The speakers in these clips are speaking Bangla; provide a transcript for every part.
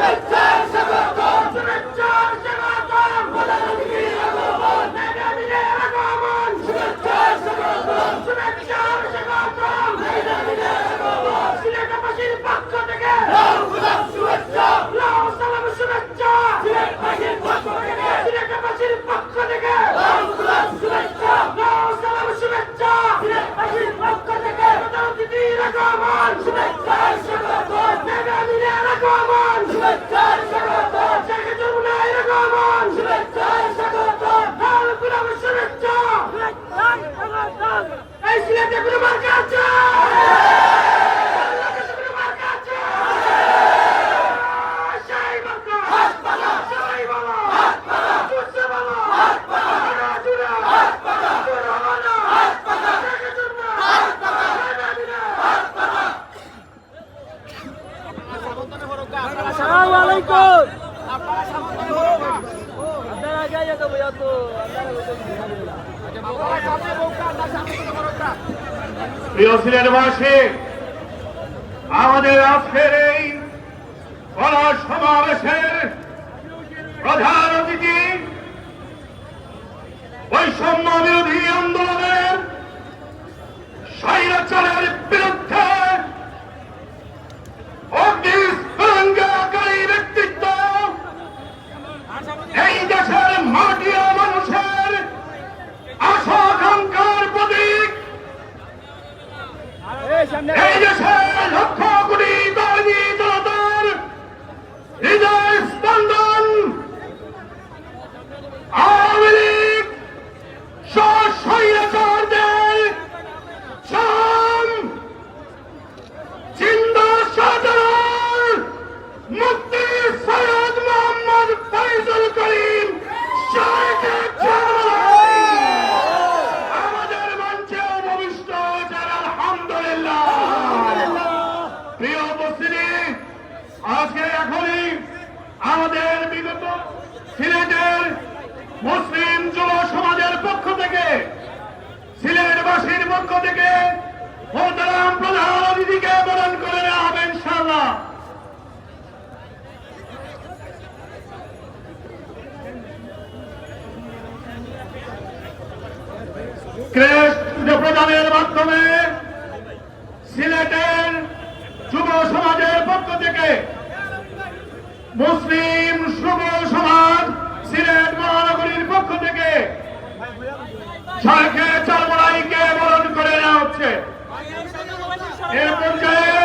Libertad! Hizmet প্রিয় সিলেটবাসী আমাদের আজকের এই গণসমাবেশের প্রধান অতিথি বৈষম্য বিরোধী আন্দোলনের স্বৈরাচারের আজকে এখনই আমাদের বিগত সিলেটের মুসলিম যুব সমাজের পক্ষ থেকে, সিলেটবাসীর পক্ষ থেকে মোহতারাম প্রধান অতিথিকে বরণ করে নেওয়া হবে ইনশাআল্লাহ। ক্রেস্ট প্রদানের মাধ্যমে সিলেটের যুব সমাজের পক্ষ থেকে মুসলিম যুব সমাজ সিলেট মহানগরীর পক্ষ থেকে ঝাড়খে চালমোড়াইকে বরণ করে নেওয়া হচ্ছে। এ পর্যায়ে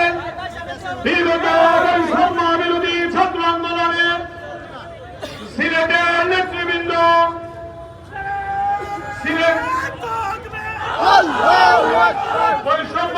বিগত বৈষম্য বিরোধী ছাত্র আন্দোলনের সিলেটের নেতৃবৃন্দ সিলেট বৈষম্য